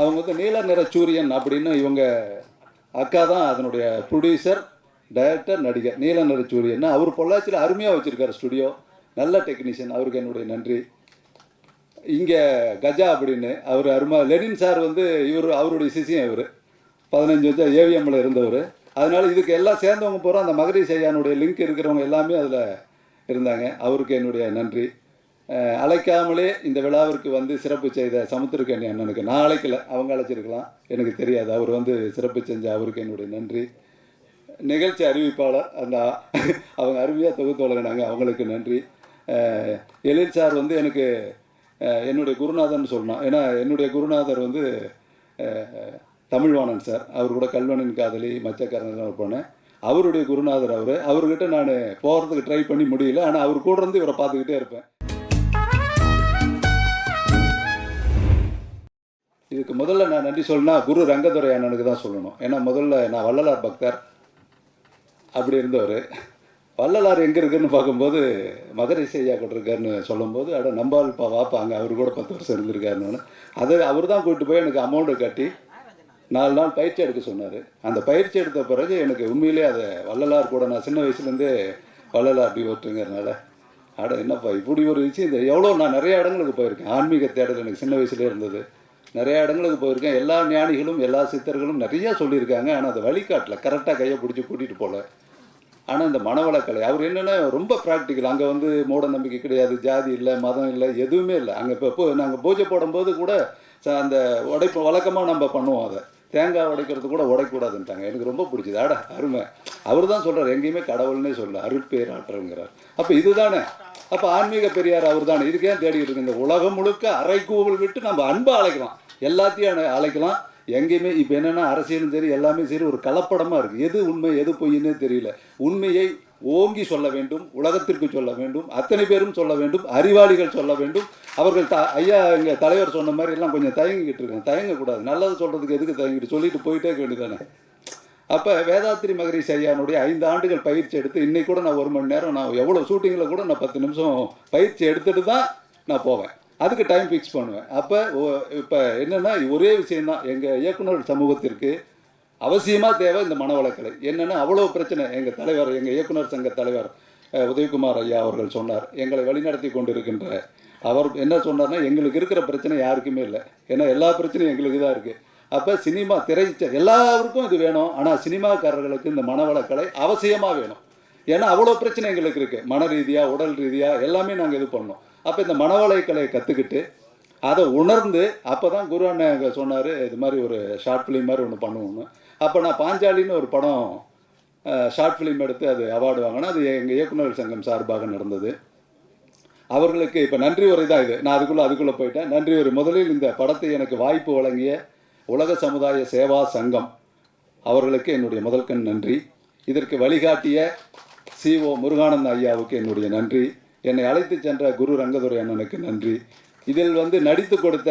அவங்க வந்து நீல நிற சூரியன் அப்படின்னு இவங்க அக்கா தான் அதனுடைய ப்ரொடியூசர் டைரக்டர் நடிகர். நீல நிற சூரியன் அவர் பொள்ளாச்சியில் அருமையாக வச்சுருக்காரு ஸ்டுடியோ நல்ல டெக்னீஷியன் அவருக்கு என்னுடைய நன்றி. இங்கே கஜா அப்படின்னு அவர் அருமா. லெனின் சார் வந்து இவர் அவருடைய சிசியம் இவர். பதினஞ்சு வருஷம் ஏவிஎம்மில் இருந்தவர். அதனால் இதுக்கு எல்லாம் சேர்ந்தவங்க பூரா அந்த மகரிஷ் ஐயானுடைய லிங்க் இருக்கிறவங்க எல்லாமே அதில் இருந்தாங்க. அவருக்கு என்னுடைய நன்றி. அழைக்காமலே இந்த விழாவிற்கு வந்து சிறப்பு செய்த சமுத்திரக்கண்ணி அண்ணனுக்கு. நான் அழைக்கல. அவங்க அழைச்சிருக்கலாம். எனக்கு தெரியாது. அவர் வந்து சிறப்பு செஞ்ச அவருக்கு என்னுடைய நன்றி. நிகழ்ச்சி அறிவிப்பாளர் அந்த அவங்க அருமையாக தொகுத்து வழங்கினாங்க. அவங்களுக்கு நன்றி. எழில் சார் வந்து எனக்கு என்னுடைய குருநாதன் சொல்லணும். ஏன்னா என்னுடைய குருநாதர் வந்து தமிழ்வாணன் சார். அவர் கூட கல்வனின் காதலி மச்சக்காரன் போனேன் அவருடைய குருநாதர் அவர். அவர்கிட்ட நான் போகிறதுக்கு ட்ரை பண்ணி முடியல. ஆனால் அவர் கூட இருந்து இவரை பார்த்துக்கிட்டே இருப்பேன். இதுக்கு முதல்ல நான் நன்றி சொல்லணும்னா குரு ரங்கதுரை அண்ணனுக்கு தான் சொல்லணும். ஏன்னா முதல்ல நான் வள்ளலார் பக்தர் அப்படி இருந்தவர். வள்ளலார் எங்கே இருக்குன்னு பார்க்கும்போது மதுரை செய்யா கூட இருக்காருன்னு சொல்லும்போது அட நம்பால்ப்பா வாப்பாங்க அவர் கூட பத்து வருஷம் இருந்திருக்காருன்னு. அது அவர் தான் கூப்பிட்டு போய் எனக்கு அமௌண்ட்டு கட்டி நாலு நாள் பயிற்சி எடுக்க சொன்னார். அந்த பயிற்சி எடுத்த பிறகு எனக்கு உண்மையிலே அதை வள்ளலார் கூட நான் சின்ன வயசுலேருந்தே வள்ளலார் அப்படி ஓட்டுங்கிறனால அட என்னப்பா இப்படி ஒரு விஷயம் இந்த எவ்வளோ நான் நிறைய இடங்களுக்கு போயிருக்கேன். ஆன்மீக தேடல் எனக்கு சின்ன வயசுலேயே இருந்தது. நிறையா இடங்களுக்கு போயிருக்கேன். எல்லா ஞானிகளும் எல்லா சித்தர்களும் நிறையா சொல்லியிருக்காங்க. ஆனால் அதை வழிகாட்டல கரெக்டாக கையை பிடிச்சி கூட்டிகிட்டு போகல. ஆனால் இந்த மனவளக்கலை அவர் என்னென்னா ரொம்ப ப்ராக்டிக்கல் அங்கே வந்து மூட நம்பிக்கை கிடையாது ஜாதி இல்லை மதம் இல்லை எதுவுமே இல்லை. அங்கே இப்போ நாங்கள் பூஜை போடும்போது கூட ச- அந்த உடைப்பு வழக்கமாக நம்ம பண்ணுவோம் அதை. தேங்காய் உடைக்கிறது கூட உடைக்கூடாதுன்ட்டாங்க எனக்கு ரொம்ப பிடிச்சது. அட அருமை. அவர் தான் சொல்கிறார் எங்கேயுமே கடவுள்னே சொல்ல அருட்பேர் ஆற்றல்ங்கிறார் அப்போ இதுதானே? அப்போ ஆன்மீக பெரியார் அவர் தான் இதுக்கே ஏன் தேடிட்டு இருக்கு? இந்த உலகம் முழுக்க அரைக்கூவல் விட்டு நம்ம அன்பை அழைக்கலாம். எல்லாத்தையும் அழைக்கலாம். எங்கேயுமே இப்போ என்னென்னா அரசியலும் சரி எல்லாமே சரி ஒரு கலப்படமாக இருக்குது எது உண்மை எது பொய்ன்னே தெரியல. உண்மையை ஓங்கி சொல்ல வேண்டும் உலகத்திற்கு சொல்ல வேண்டும் அத்தனை பேரும் சொல்ல வேண்டும் அறிவாளிகள் சொல்ல வேண்டும். அவர்கள் த ஐயா எங்கள் தலைவர் சொன்ன மாதிரி எல்லாம் கொஞ்சம் தயங்கிக்கிட்டு இருக்காங்க தயங்கக்கூடாது. நல்லது சொல்கிறதுக்கு எதுக்கு தயங்கிட்டு? சொல்லிட்டு போயிட்டே இருக்க வேண்டியதானே அப்போ வேதாத்திரி மகரிஷி ஐயானுடைய ஐந்து ஆண்டுகள் பயிற்சி எடுத்து இன்றைக்கி கூட நான் ஒரு மணி நேரம் நான் எவ்வளோ ஷூட்டிங்கில் கூட நான் பத்து நிமிஷம் பயிற்சி எடுத்துட்டு தான் நான் போவேன். அதுக்கு டைம் ஃபிக்ஸ் பண்ணுவேன். அப்போ இப்போ என்னென்னா ஒரே விஷயந்தான் எங்கள் இயக்குனர் சமூகத்திற்கு அவசியமாக தேவை இந்த மனவளக்கலை என்னென்னா அவ்வளோ பிரச்சனை. எங்கள் தலைவர் எங்கள் இயக்குனர் சங்க தலைவர் உதயகுமார் ஐயா அவர்கள் சொன்னார். எங்களை வழிநடத்தி கொண்டிருக்கின்ற அவர் என்ன சொன்னார்னா எங்களுக்கு இருக்கிற பிரச்சனை யாருக்குமே இல்லை. ஏன்னா எல்லா பிரச்சனையும் எங்களுக்கு தான் இருக்குது அப்போ சினிமா திரைச்ச எல்லாருக்கும் இது வேணும். ஆனால் சினிமாக்காரர்களுக்கு இந்த மனவளக்கலை அவசியமாக வேணும். ஏன்னா அவ்வளோ பிரச்சனை எங்களுக்கு இருக்குது மன ரீதியாக உடல் ரீதியாக எல்லாமே நாங்கள் இது பண்ணோம் அப்போ இந்த மனவளைக்கலையை கற்றுக்கிட்டு அதை உணர்ந்து அப்போ தான் குரு அண்ணன் அங்கே சொன்னார் இது மாதிரி ஒரு ஷார்ட் ஃபிலிம் மாதிரி ஒன்று பண்ணுவோம்னு. அப்போ நான் பாஞ்சாலின்னு ஒரு படம் ஷார்ட் ஃபிலிம் எடுத்து அது அவார்டு வாங்கினேன். அது எங்கள் இயக்குநர் சங்கம் சார்பாக நடந்தது. அவர்களுக்கு இப்போ நன்றி உரை தான் இது. நான் அதுக்குள்ளே அதுக்குள்ளே போயிட்டேன். நன்றி உரை. முதலில் இந்த படத்தை எனக்கு வாய்ப்பு வழங்கிய உலக சமுதாய சேவா சங்கம். அவர்களுக்கு என்னுடைய முதல் கண் நன்றி. இதற்கு வழிகாட்டிய சிஓ முருகானந்த ஐயாவுக்கு என்னுடைய நன்றி. என்னை அழைத்து சென்ற குரு ரங்கதுரை அண்ணனுக்கு நன்றி. இதில் வந்து நடித்து கொடுத்த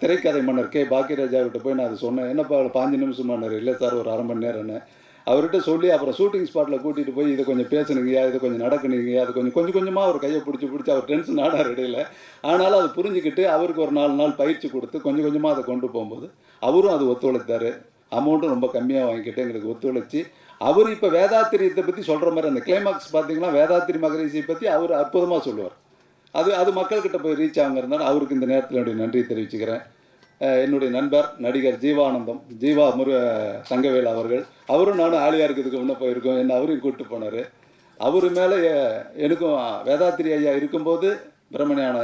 திரைக்கதை மன்னர் கே. பாக்கியராஜாவிட்ட போய் நான் அதை சொன்னேன். என்னப்பா பாஞ்சு நிமிஷம் மன்னர் இல்லை சார் ஒரு அரை மணி நேரம்னு அவர்கிட்ட சொல்லி அப்புறம் ஷூட்டிங் ஸ்பாட்டில் கூட்டிகிட்டு போய் இதை கொஞ்சம் பேசுனீங்கயா இதை கொஞ்சம் நடக்குனீங்க அது கொஞ்சம் கொஞ்சம் கொஞ்சமாக அவர் கையை பிடிச்சி பிடிச்சி அவர் டென்ஷன் ஆனார் இடையில. ஆனாலும் அது புரிஞ்சுக்கிட்டு அவருக்கு ஒரு நாலு நாள் பயிற்சி கொடுத்து கொஞ்சம் கொஞ்சமாக அதை கொண்டு போகும்போது அவரும் அது ஒத்துழைத்தார். அமௌண்ட்டும் ரொம்ப கம்மியாக வாங்கிக்கிட்டு எங்களுக்கு ஒத்துழைச்சி அவர் இப்போ வேதாத்திரியத்தை பற்றி சொல்கிற மாதிரி அந்த கிளைமாக்ஸ் பார்த்தீங்கன்னா வேதாத்திரி மகரிஷியை பற்றி அவர் அற்புதமாக சொல்லுவார். அது அது மக்கள்கிட்ட போய் ரீச் ஆகுங்கிறதுனால அவருக்கு இந்த நேரத்தில் என்னுடைய நன்றி தெரிவிச்சுக்கிறேன். என்னுடைய நண்பர் நடிகர் ஜீவானந்தம் ஜீவா முரு தங்கவேல் அவர்கள். அவரும் நானும் ஆலியா இருக்கிறதுக்கு முன்னே போயிருக்கோம். என்ன அவரையும் கூப்பிட்டு போனார். அவர் மேலே எனக்கும் வேதாத்திரி ஐயா இருக்கும்போது பிரம்மணியான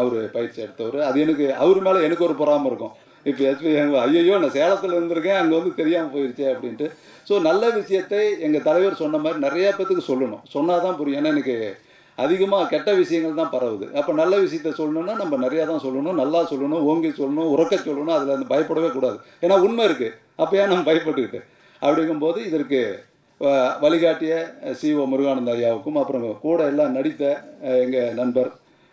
அவர் பயிற்சி எடுத்தவர். அது எனக்கு அவர் மேலே எனக்கு ஒரு பொறாமல் இருக்கும். இப்போ எஸ்பி ஐயோ நான் சேலத்தில் இருந்திருக்கேன் அங்கே வந்து தெரியாமல் போயிடுச்சே அப்படின்ட்டு. ஸோ நல்ல விஷயத்தை எங்கள் தலைவர் சொன்ன மாதிரி நிறையா பேத்துக்கு சொல்லணும். சொன்னால் தான் புரியும். ஏன்னா எனக்கு அதிகமாக கெட்ட விஷயங்கள் தான் பரவுது. அப்போ நல்ல விஷயத்த சொல்லணும்னா நம்ம நிறையா தான் சொல்லணும். நல்லா சொல்லணும் ஓங்கி சொல்லணும் உறக்க சொல்லணும் அதில் அந்த பயப்படவே கூடாது. ஏன்னா உண்மை இருக்குது அப்போ ஏன் நம்ம பயப்பட்டுக்கிட்டு? அப்படிங்கும்போது இதற்கு வழிகாட்டிய சிஓ முருகானந்த ஐயாவுக்கும் அப்புறம் கூட எல்லாம் நடித்த எங்கள் நண்பர்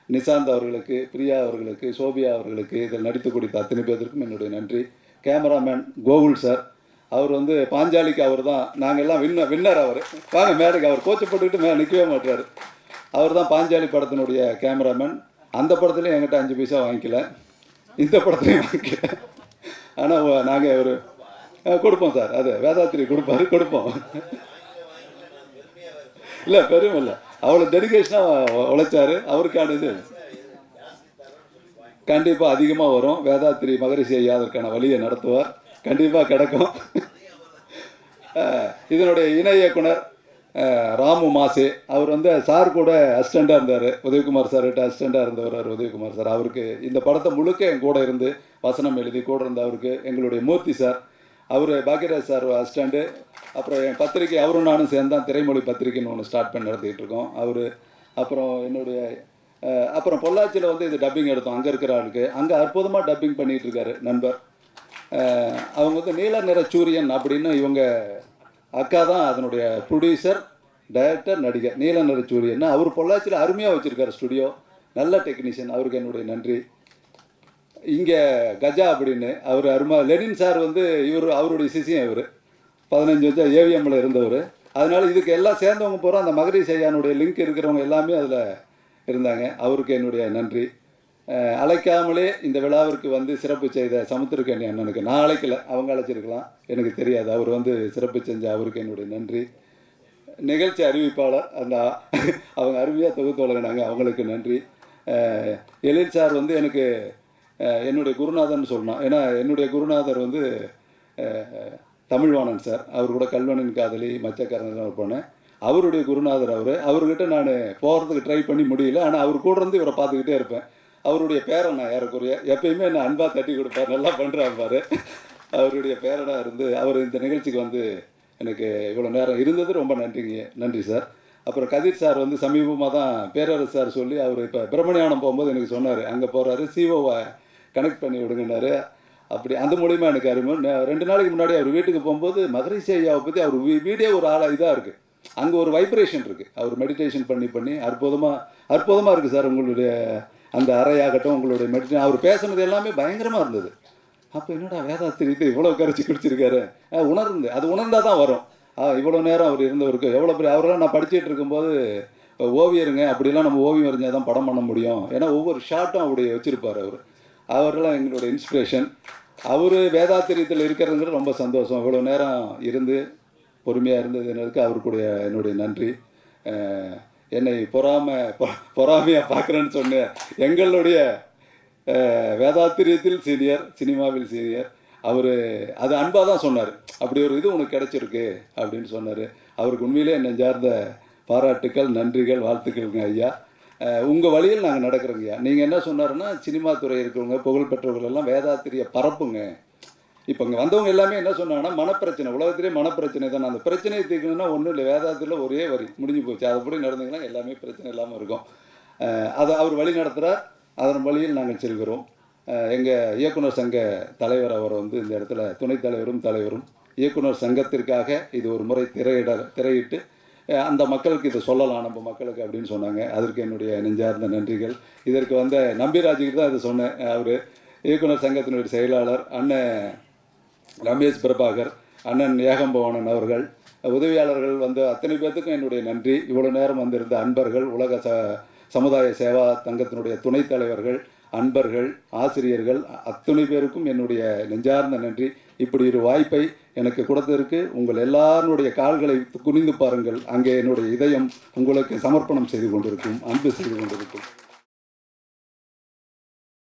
நிசாந்த் அவர்களுக்கு பிரியா அவர்களுக்கு சோபியா அவர்களுக்கு இதில் நடித்து கொடுத்த அத்தனை பேருக்கும் என்னுடைய நன்றி. Cameraman Gokul sir. அவர் வந்து பாஞ்சாலிக்கு அவர் தான் நாங்கள் எல்லாம் வின்னர் வின்னர் அவர். வாங்க மேடைக்கு. அவர் கோச்சப்பட்டுக்கிட்டு மே நிற்கவே மாட்டார் அவர் தான் பாஞ்சாலி படத்தினுடைய கேமராமேன். அந்த படத்துலையும் என்கிட்ட அஞ்சு பைசா வாங்கிக்கல. இந்த படத்துலையும் வாங்கிக்கல. ஆனால் நாங்கள் ஒரு கொடுப்போம் சார். அது வேதாத்திரி கொடுப்பாரு கொடுப்போம். இல்லை பெரும் இல்லை. அவ்வளோ டெடிக்கேஷனாக உழைச்சாரு. அவருக்கான இது. கண்டிப்பாக அதிகமாக வரும். வேதாத்திரி மகரிஷி ஐயா அதற்கான வழியை நடத்துவார். கண்டிப்பாக கிடைக்கும். இதனுடைய இணை இயக்குனர் ராமு மாசே. அவர் வந்து சார் கூட அசிஸ்டண்டாக இருந்தார். உதயகுமார் சார்கிட்ட அசிஸ்டண்டாக இருந்தவர் உதயகுமார் சார். அவருக்கு இந்த படத்தை முழுக்க என் கூட இருந்து வசனம் எழுதி கூட இருந்த அவருக்கு எங்களுடைய மூர்த்தி சார். அவர் பாக்யராஜ் சார் அசிஸ்டண்ட்டு அப்புறம் என் பத்திரிக்கை அவரும் நானும் சேர்ந்தான் திரைமொழி பத்திரிக்கைன்னு ஒன்று ஸ்டார்ட் பண்ணி நடத்திட்டு இருக்கோம். அவர் அப்புறம் என்னுடைய அப்புறம் பொள்ளாச்சியில் வந்து இது டப்பிங் எடுத்தோம். அங்கே இருக்கிற ஆளுக்கு. அங்கே அற்புதமாக டப்பிங் பண்ணிகிட்டு இருக்காரு நண்பர். அவங்க வந்து நீல நிற சூரியன் அப்படின்னு இவங்க அக்கா தான் அதனுடைய ப்ரொடியூசர் டைரக்டர் நடிகர். நீல நடிச்சூரியன் அவர் பொள்ளாச்சியில் அருமையாக வச்சுருக்கார் ஸ்டுடியோ நல்ல டெக்னீஷியன் அவருக்கு என்னுடைய நன்றி. இங்கே கஜா அப்படின்னு அவர் அருமா. லெனின் சார் வந்து இவர் அவருடைய சிசியம் இவர். பதினஞ்சு வருஷம் ஏவிஎம்மில் இருந்தவர். அதனால் இதுக்கு எல்லாம் சேர்ந்தவங்க பூரா அந்த மகரிஷ் ஐயானுடைய லிங்க் இருக்கிறவங்க எல்லாமே அதில் இருந்தாங்க. அவருக்கு என்னுடைய நன்றி. அழைக்காமலே இந்த விழாவிற்கு வந்து சிறப்பு செய்த சமுத்திரக்கண்ணி அண்ணனுக்கு நான் அழைக்கல. அவங்க அழைச்சிருக்கலாம். எனக்கு தெரியாது. அவர் வந்து சிறப்பு செஞ்ச அவருக்கு என்னுடைய நன்றி. நிகழ்ச்சி அறிவிப்பாளர் அந்த அவங்க அருமையாக தொகுத்து வழங்கினாங்க. அவங்களுக்கு நன்றி. எழில் சார் வந்து எனக்கு என்னுடைய குருநாதன் சொல்லணும். ஏன்னா என்னுடைய குருநாதர் வந்து தமிழ்வாணன் சார். அவர் கூட கல்வனின் காதலி மச்சக்காரன் போனேன் அவருடைய குருநாதர் அவர். அவர்கிட்ட நான் போகிறதுக்கு ட்ரை பண்ணி முடியல. ஆனால் அவர் கூட இருந்து இவரை பார்த்துக்கிட்டே இருப்பேன். அவருடைய பேரன் நான் ஏறக்குறைய எப்பயுமே என்ன அன்பாக தட்டி கொடுப்பார். நல்லா பண்ணுறான் அவருடைய பேரனாக இருந்து அவர் இந்த நிகழ்ச்சிக்கு வந்து எனக்கு இவ்வளோ நேரம் இருந்தது. ரொம்ப நன்றிங்க. நன்றி சார். அப்புறம் கதிர் சார் வந்து சமீபமாக தான் பேரரசு சார் சொல்லி அவர் இப்போ பிரம்மணியானம் போகும்போது எனக்கு சொன்னார். அங்கே போகிறாரு சிஓவை கனெக்ட் பண்ணி விடுங்கன்னாரு. அப்படி அந்த மூலியமாக எனக்கு அருமை ரெண்டு நாளைக்கு முன்னாடி அவர் வீட்டுக்கு போகும்போது மதுரை ஐயாவை பற்றி அவர் வீ- வீடே ஒரு ஆளாக இதாக இருக்குது அங்கே ஒரு வைப்ரேஷன் இருக்குது அவர் மெடிடேஷன் பண்ணி பண்ணி அற்புதமாக அற்புதமாக இருக்குது சார் உங்களுடைய அந்த அறையாகட்டும் உங்களுடைய மெடிடேஷன் அவர் பேசுனது எல்லாமே பயங்கரமாக இருந்தது. அப்போ என்னடா வேதாத்திரித்து இவ்வளோ கரைச்சி குடிச்சிருக்காரு? உணர்ந்து அது உணர்ந்தால் தான் வரும். இவ்வளோ நேரம் அவர் இருந்தவருக்கு எவ்வளோ பெரிய அவரெல்லாம் நான் படிச்சுட்டு இருக்கும்போது ஓவியருங்க அப்படிலாம் நம்ம ஓவியம் வரைஞ்சால் தான் படம் பண்ண முடியும். ஏன்னா ஒவ்வொரு ஷாட்டும் அப்படி வச்சுருப்பார் அவர். அவரெல்லாம் எங்களோட இன்ஸ்பிரேஷன் அவர் வேதாத்திரியத்தில் இருக்கிறதுங்கிறது ரொம்ப சந்தோஷம். இவ்வளோ நேரம் இருந்து பொறுமையாக இருந்ததுனதுக்கு அவருக்குடைய என்னுடைய நன்றி. என்னை பொறாம பொறாமையாக பார்க்குறேன்னு சொன்னேன் எங்களுடைய வேதாத்திரியத்தில் சீனியர் சினிமாவில் சீனியர் அவர் அது அன்பாக தான் சொன்னார். அப்படி ஒரு இது உனக்கு கிடச்சிருக்கு அப்படின்னு சொன்னார். அவருக்கு உண்மையிலே நெஞ்சார்ந்த பாராட்டுக்கள் நன்றிகள் வாழ்த்துக்கள்ங்க ஐயா. உங்கள் வழியில் நாங்கள் நடக்கிறோங்க ஐயா. நீங்கள் என்ன சொன்னாருன்னா சினிமா துறை இருக்கிறவங்க புகழ்பெற்றவர்கள் எல்லாம் வேதாத்திரிய பரப்புங்க. இப்போ இங்கே வந்தவங்க எல்லாமே என்ன சொன்னாங்கன்னா மனப்பிரச்சனை. உலகத்திலே மனப்பிரச்சனை தான். அந்த பிரச்சனையை தீர்க்கணும்னா ஒன்றும் இல்லை. வேதாத்தில் ஒரே வரி. முடிஞ்சு போச்சு. அதுபடி நடந்தீங்கன்னா எல்லாமே பிரச்சனை இல்லாமல் இருக்கும். அதை அவர் வழி நடத்துகிறார் அதன் வழியில் நாங்கள் செல்கிறோம். எங்கள் இயக்குனர் சங்க தலைவர் அவர் வந்து இந்த இடத்துல துணைத் தலைவரும் தலைவரும் இயக்குனர் சங்கத்திற்காக இது ஒரு முறை திரையிட திரையிட்டு அந்த மக்களுக்கு இதை சொல்லலாம். நம்ம மக்களுக்கு அப்படின்னு சொன்னாங்க. அதற்கு என்னுடைய நெஞ்சார்ந்த நன்றிகள். இதற்கு வந்த நம்பிராஜுக்கு தான் இதை சொன்னேன். அவர் இயக்குனர் சங்கத்தினுடைய செயலாளர். அண்ணன் ரமேஷ் பிரபாகர் அண்ணன் ஏகம்பவனன் அவர்கள் உதவியாளர்கள் வந்து அத்தனை பேர்த்துக்கும் என்னுடைய நன்றி. இவ்வளோ நேரம் வந்திருந்த அன்பர்கள் உலக ச சமுதாய சேவா தங்கத்தினுடைய துணைத் தலைவர்கள் அன்பர்கள் ஆசிரியர்கள் அத்தனை பேருக்கும் என்னுடைய நெஞ்சார்ந்த நன்றி. இப்படி ஒரு வாய்ப்பை எனக்கு கொடுத்ததற்கு உங்கள் எல்லாருடைய கால்களை குனிந்து பாருங்கள். அங்கே என்னுடைய இதயம் உங்களுக்கு சமர்ப்பணம் செய்து கொண்டிருக்கும் அன்பு செய்து கொண்டிருக்கும்.